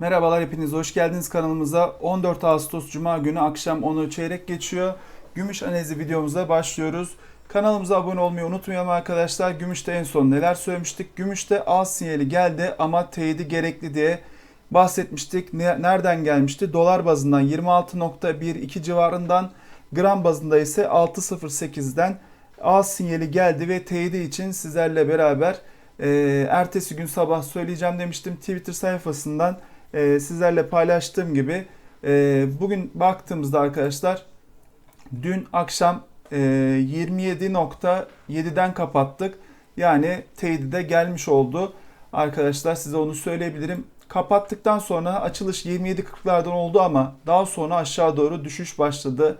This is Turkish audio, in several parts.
Merhabalar hepiniz hoş geldiniz kanalımıza. 14 Ağustos Cuma günü akşam 10'u çeyrek geçiyor. Gümüş analizi videomuza başlıyoruz. Kanalımıza abone olmayı unutmayalım arkadaşlar. Gümüşte en son neler söylemiştik? Gümüşte al sinyali geldi ama teyidi gerekli diye bahsetmiştik. Ne- Nereden gelmişti? Dolar bazından 26.12 civarından, gram bazında ise 6.08'den al sinyali geldi ve teyidi için sizlerle beraber e, ertesi gün sabah söyleyeceğim demiştim. Twitter sayfasından e, sizlerle paylaştığım gibi e, bugün baktığımızda arkadaşlar dün akşam e, 27.7'den kapattık. Yani teyidi de gelmiş oldu. Arkadaşlar size onu söyleyebilirim. Kapattıktan sonra açılış 27.40'lardan oldu ama daha sonra aşağı doğru düşüş başladı.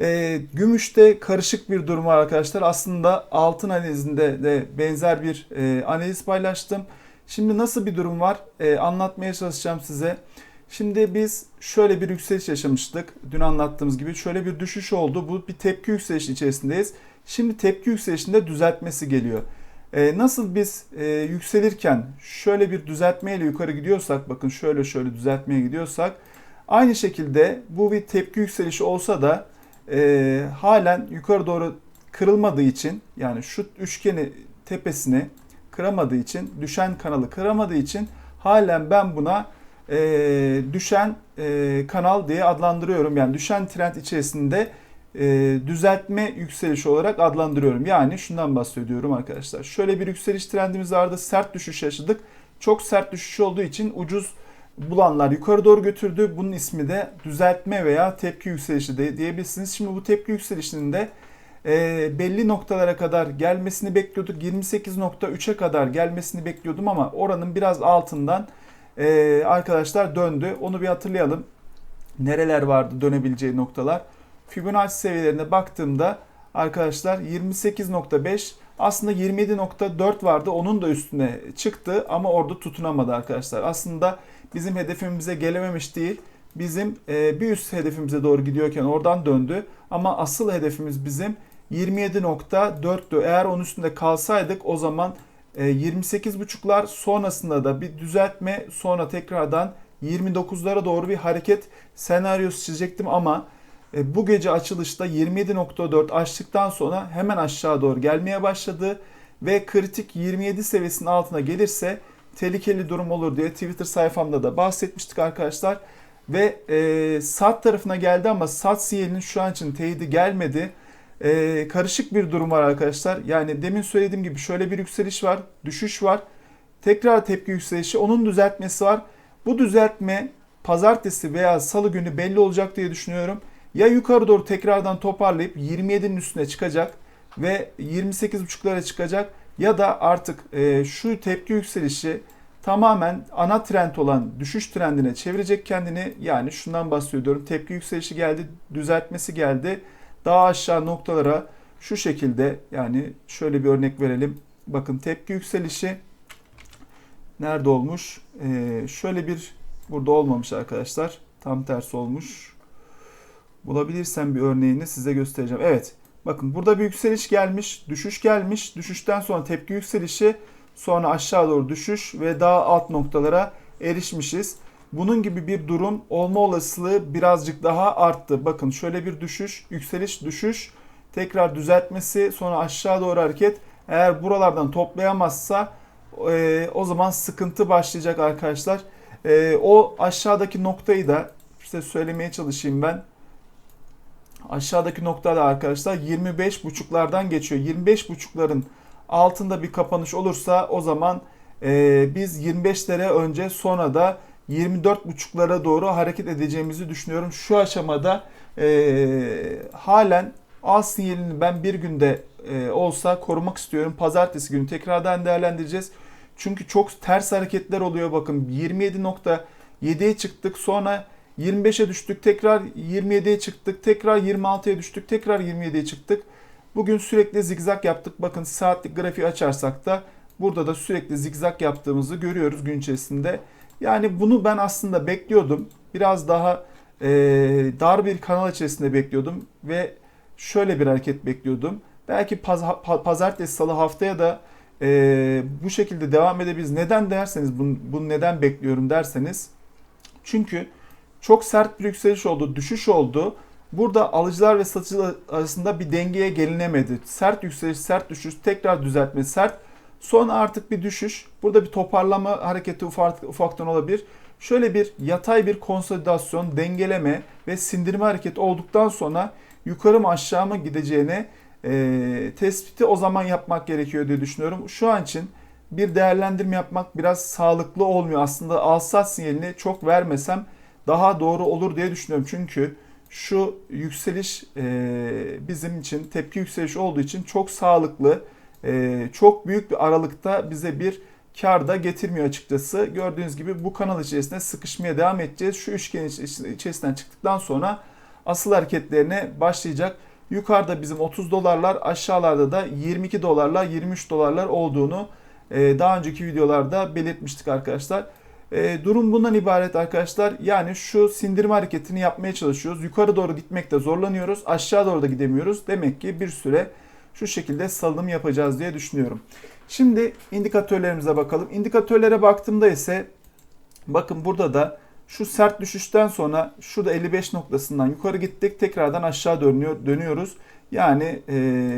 E, gümüşte karışık bir durum var arkadaşlar. Aslında altın analizinde de benzer bir e, analiz paylaştım. Şimdi nasıl bir durum var E, anlatmaya çalışacağım size. Şimdi biz şöyle bir yükseliş yaşamıştık. Dün anlattığımız gibi şöyle bir düşüş oldu. Bu bir tepki yükselişi içerisindeyiz. Şimdi tepki yükselişinde düzeltmesi geliyor. E, nasıl biz e, yükselirken şöyle bir düzeltmeyle yukarı gidiyorsak bakın şöyle şöyle düzeltmeye gidiyorsak aynı şekilde bu bir tepki yükselişi olsa da e, halen yukarı doğru kırılmadığı için yani şu üçgeni tepesini kıramadığı için düşen kanalı kıramadığı için halen ben buna e, düşen e, kanal diye adlandırıyorum. Yani düşen trend içerisinde e, düzeltme yükselişi olarak adlandırıyorum. Yani şundan bahsediyorum arkadaşlar. Şöyle bir yükseliş trendimiz vardı. Sert düşüş yaşadık. Çok sert düşüş olduğu için ucuz bulanlar yukarı doğru götürdü. Bunun ismi de düzeltme veya tepki yükselişi de diyebilirsiniz. Şimdi bu tepki yükselişinin de e, belli noktalara kadar gelmesini bekliyorduk. 28.3'e kadar gelmesini bekliyordum ama oranın biraz altından e, arkadaşlar döndü. Onu bir hatırlayalım. Nereler vardı dönebileceği noktalar. Fibonacci seviyelerine baktığımda arkadaşlar 28.5 aslında 27.4 vardı. Onun da üstüne çıktı ama orada tutunamadı arkadaşlar. Aslında bizim hedefimize gelememiş değil. Bizim e, bir üst hedefimize doğru gidiyorken oradan döndü. Ama asıl hedefimiz bizim 27.4'tü. Eğer onun üstünde kalsaydık o zaman e, 28.5'lar sonrasında da bir düzeltme sonra tekrardan 29'lara doğru bir hareket senaryosu çizecektim ama e, bu gece açılışta 27.4 açtıktan sonra hemen aşağı doğru gelmeye başladı ve kritik 27 seviyesinin altına gelirse tehlikeli durum olur diye Twitter sayfamda da bahsetmiştik arkadaşlar. Ve e, sat tarafına geldi ama sat sinyalinin şu an için teyidi gelmedi. E, karışık bir durum var arkadaşlar. Yani demin söylediğim gibi şöyle bir yükseliş var, düşüş var. Tekrar tepki yükselişi, onun düzeltmesi var. Bu düzeltme pazartesi veya salı günü belli olacak diye düşünüyorum. Ya yukarı doğru tekrardan toparlayıp 27'nin üstüne çıkacak ve 28.5'lara çıkacak ya da artık e, şu tepki yükselişi tamamen ana trend olan düşüş trendine çevirecek kendini. Yani şundan bahsediyorum. Tepki yükselişi geldi, düzeltmesi geldi. Daha aşağı noktalara şu şekilde yani şöyle bir örnek verelim. Bakın tepki yükselişi nerede olmuş? Ee, şöyle bir burada olmamış arkadaşlar. Tam tersi olmuş. Bulabilirsem bir örneğini size göstereceğim. Evet. Bakın burada bir yükseliş gelmiş, düşüş gelmiş. Düşüşten sonra tepki yükselişi, sonra aşağı doğru düşüş ve daha alt noktalara erişmişiz. Bunun gibi bir durum olma olasılığı birazcık daha arttı. Bakın şöyle bir düşüş, yükseliş, düşüş, tekrar düzeltmesi, sonra aşağı doğru hareket. Eğer buralardan toplayamazsa e, o zaman sıkıntı başlayacak arkadaşlar. E, o aşağıdaki noktayı da size söylemeye çalışayım ben. Aşağıdaki noktada arkadaşlar 25 buçuklardan geçiyor. 25 buçukların altında bir kapanış olursa o zaman e, biz 25'lere önce sonra da 24 buçuklara doğru hareket edeceğimizi düşünüyorum. Şu aşamada e, halen al sinyalini ben bir günde e, olsa korumak istiyorum. Pazartesi günü tekrardan değerlendireceğiz. Çünkü çok ters hareketler oluyor bakın 27.7'ye çıktık sonra 25'e düştük tekrar 27'ye çıktık tekrar 26'ya düştük tekrar 27'ye çıktık. Bugün sürekli zigzag yaptık. Bakın saatlik grafiği açarsak da burada da sürekli zigzag yaptığımızı görüyoruz gün içerisinde. Yani bunu ben aslında bekliyordum. Biraz daha e, dar bir kanal içerisinde bekliyordum ve şöyle bir hareket bekliyordum. Belki paz, pa- pazartesi salı haftaya da e, bu şekilde devam edebiliriz. Neden derseniz bunu, bunu neden bekliyorum derseniz Çünkü çok sert bir yükseliş oldu, düşüş oldu. Burada alıcılar ve satıcılar arasında bir dengeye gelinemedi. Sert yükseliş, sert düşüş, tekrar düzeltme, sert. Sonra artık bir düşüş. Burada bir toparlama hareketi ufak, ufaktan olabilir. Şöyle bir yatay bir konsolidasyon, dengeleme ve sindirme hareketi olduktan sonra yukarı mı aşağı mı gideceğine e, tespiti o zaman yapmak gerekiyor diye düşünüyorum. Şu an için bir değerlendirme yapmak biraz sağlıklı olmuyor. Aslında alsat sinyalini çok vermesem daha doğru olur diye düşünüyorum. Çünkü şu yükseliş e, bizim için tepki yükseliş olduğu için çok sağlıklı, e, çok büyük bir aralıkta bize bir kar da getirmiyor açıkçası. Gördüğünüz gibi bu kanal içerisinde sıkışmaya devam edeceğiz. Şu üçgen içerisinden çıktıktan sonra asıl hareketlerine başlayacak. Yukarıda bizim 30 dolarlar, aşağılarda da 22 dolarlar, 23 dolarlar olduğunu e, daha önceki videolarda belirtmiştik arkadaşlar. E, durum bundan ibaret arkadaşlar. Yani şu sindirme hareketini yapmaya çalışıyoruz. Yukarı doğru gitmekte zorlanıyoruz. Aşağı doğru da gidemiyoruz. Demek ki bir süre şu şekilde salınım yapacağız diye düşünüyorum. Şimdi indikatörlerimize bakalım. İndikatörlere baktığımda ise bakın burada da şu sert düşüşten sonra şurada 55 noktasından yukarı gittik. Tekrardan aşağı dönüyor, dönüyoruz. Yani e,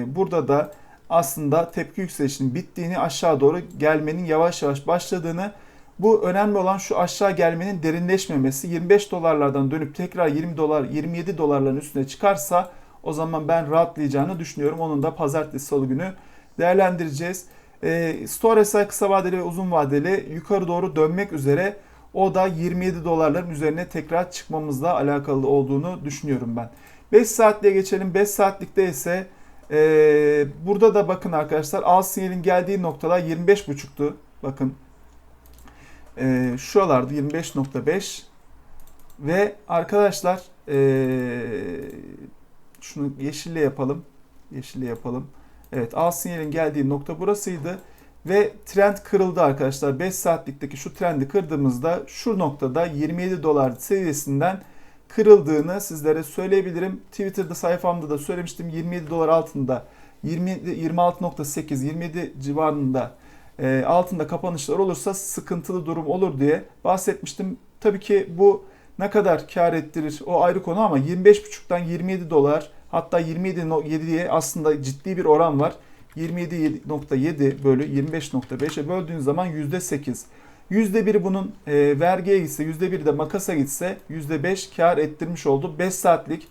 burada da aslında tepki yükselişinin bittiğini aşağı doğru gelmenin yavaş yavaş başladığını bu önemli olan şu aşağı gelmenin derinleşmemesi. 25 dolarlardan dönüp tekrar 20 dolar 27 dolarların üstüne çıkarsa o zaman ben rahatlayacağını düşünüyorum. Onun da pazartesi salı günü değerlendireceğiz. E, Store SI kısa vadeli ve uzun vadeli yukarı doğru dönmek üzere o da 27 dolarların üzerine tekrar çıkmamızla alakalı olduğunu düşünüyorum ben. 5 saatliğe geçelim. 5 saatlikte ise e, burada da bakın arkadaşlar al sinyalin geldiği noktalar 25.5'tu. Bakın e, şuralarda 25.5 ve arkadaşlar e, şunu yeşille yapalım. Yeşille yapalım. Evet al sinyalin geldiği nokta burasıydı. Ve trend kırıldı arkadaşlar. 5 saatlikteki şu trendi kırdığımızda şu noktada 27 dolar seviyesinden kırıldığını sizlere söyleyebilirim. Twitter'da sayfamda da söylemiştim. 27 dolar altında 20 26.8 27 civarında e, altında kapanışlar olursa sıkıntılı durum olur diye bahsetmiştim. Tabii ki bu ne kadar kar ettirir o ayrı konu ama 25.5'tan 27 dolar hatta 27.7'ye aslında ciddi bir oran var. 27.7 bölü 25.5'e böldüğün zaman %8. %1 bunun e, vergiye gitse, %1 de makasa gitse %5 kar ettirmiş oldu. 5 saatlik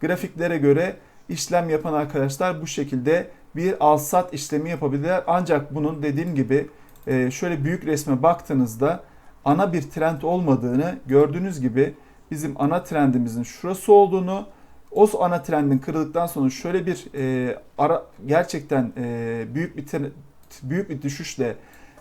grafiklere göre işlem yapan arkadaşlar bu şekilde bir al-sat işlemi yapabilirler. Ancak bunun dediğim gibi e, şöyle büyük resme baktığınızda ana bir trend olmadığını gördüğünüz gibi bizim ana trendimizin şurası olduğunu o ana trendin kırıldıktan sonra şöyle bir e, ara gerçekten e, büyük bir büyük bir düşüşle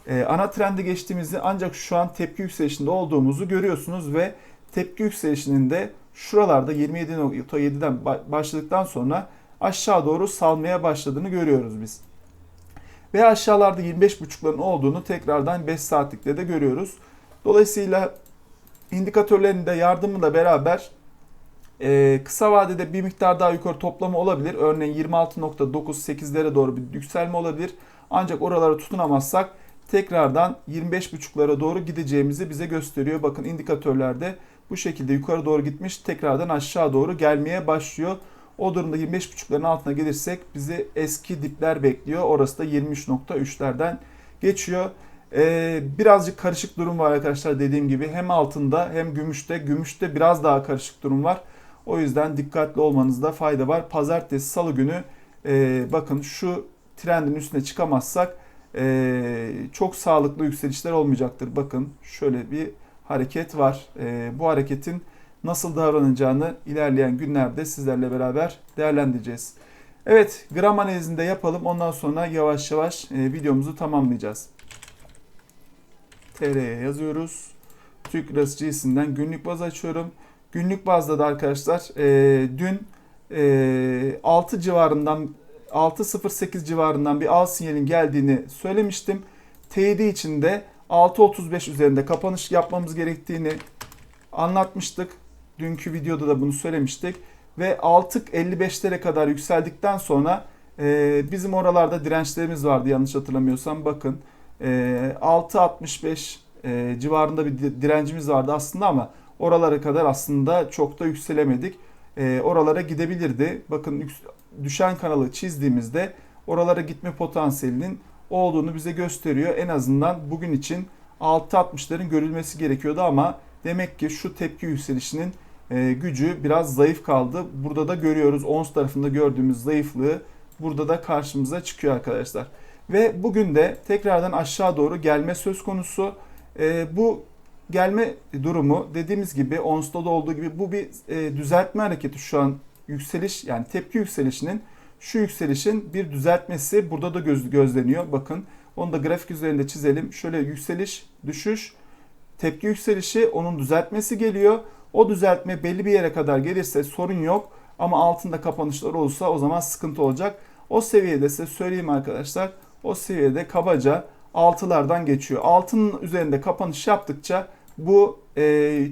e, ana trendi geçtiğimizi ancak şu an tepki yükselişinde olduğumuzu görüyorsunuz ve tepki yükselişinin de şuralarda 27.7'den başladıktan sonra aşağı doğru salmaya başladığını görüyoruz biz. Ve aşağılarda 25.5'ların olduğunu tekrardan 5 saatlikte de görüyoruz. Dolayısıyla indikatörlerin de yardımıyla beraber e, kısa vadede bir miktar daha yukarı toplama olabilir. Örneğin 26.98'lere doğru bir yükselme olabilir. Ancak oralara tutunamazsak tekrardan 25.5'lara doğru gideceğimizi bize gösteriyor. Bakın indikatörlerde bu şekilde yukarı doğru gitmiş tekrardan aşağı doğru gelmeye başlıyor. O durumda 25.5'ların altına gelirsek bizi eski dipler bekliyor. Orası da 23.3'lerden geçiyor. Ee, birazcık karışık durum var arkadaşlar dediğim gibi. Hem altında hem gümüşte. Gümüşte biraz daha karışık durum var. O yüzden dikkatli olmanızda fayda var. Pazartesi, salı günü e, bakın şu trendin üstüne çıkamazsak e, çok sağlıklı yükselişler olmayacaktır. Bakın şöyle bir hareket var. E, bu hareketin nasıl davranacağını ilerleyen günlerde sizlerle beraber değerlendireceğiz. Evet gram analizini de yapalım. Ondan sonra yavaş yavaş e, videomuzu tamamlayacağız. TR'ye yazıyoruz. Türk Lirası cinsinden günlük baz açıyorum. Günlük bazda da arkadaşlar e, dün e, 6 civarından 6.08 civarından bir al sinyalin geldiğini söylemiştim. Teyidi için de 6.35 üzerinde kapanış yapmamız gerektiğini anlatmıştık. Dünkü videoda da bunu söylemiştik. Ve 6.55'lere kadar yükseldikten sonra e, bizim oralarda dirençlerimiz vardı yanlış hatırlamıyorsam. Bakın e, 6.65 e, civarında bir direncimiz vardı aslında ama oralara kadar aslında çok da yükselemedik. E, oralara gidebilirdi. Bakın düşen kanalı çizdiğimizde oralara gitme potansiyelinin olduğunu bize gösteriyor. En azından bugün için 6.60'ların görülmesi gerekiyordu ama demek ki şu tepki yükselişinin e, gücü biraz zayıf kaldı. Burada da görüyoruz ons tarafında gördüğümüz zayıflığı burada da karşımıza çıkıyor arkadaşlar. Ve bugün de tekrardan aşağı doğru gelme söz konusu. E, bu gelme durumu dediğimiz gibi onsta da olduğu gibi bu bir e, düzeltme hareketi şu an yükseliş yani tepki yükselişinin şu yükselişin bir düzeltmesi burada da göz, gözleniyor. Bakın onu da grafik üzerinde çizelim. Şöyle yükseliş, düşüş, tepki yükselişi onun düzeltmesi geliyor. O düzeltme belli bir yere kadar gelirse sorun yok. Ama altında kapanışlar olursa o zaman sıkıntı olacak. O seviyede size söyleyeyim arkadaşlar. O seviyede kabaca 6'lardan geçiyor. Altının üzerinde kapanış yaptıkça bu e,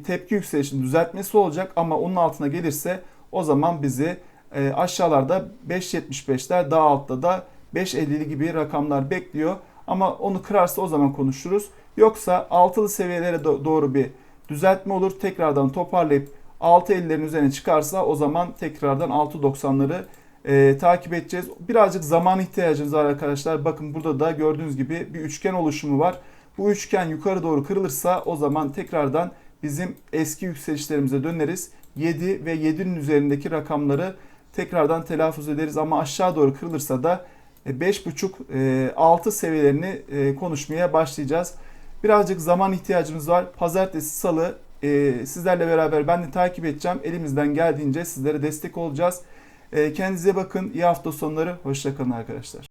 tepki yükselişinin düzeltmesi olacak ama onun altına gelirse o zaman bizi e, aşağılarda 5.75'ler daha altta da 5.50'li gibi rakamlar bekliyor. Ama onu kırarsa o zaman konuşuruz. Yoksa altılı seviyelere do- doğru bir düzeltme olur. Tekrardan toparlayıp 6.50'lerin üzerine çıkarsa o zaman tekrardan 6.90'ları e, takip edeceğiz. Birazcık zaman ihtiyacımız var arkadaşlar. Bakın burada da gördüğünüz gibi bir üçgen oluşumu var. Bu üçgen yukarı doğru kırılırsa o zaman tekrardan bizim eski yükselişlerimize döneriz. 7 ve 7'nin üzerindeki rakamları tekrardan telaffuz ederiz ama aşağı doğru kırılırsa da 5.5-6 seviyelerini e, konuşmaya başlayacağız. Birazcık zaman ihtiyacımız var. Pazartesi, salı e, sizlerle beraber ben de takip edeceğim. Elimizden geldiğince sizlere destek olacağız. E, Kendinize bakın. İyi hafta sonları. Hoşçakalın arkadaşlar.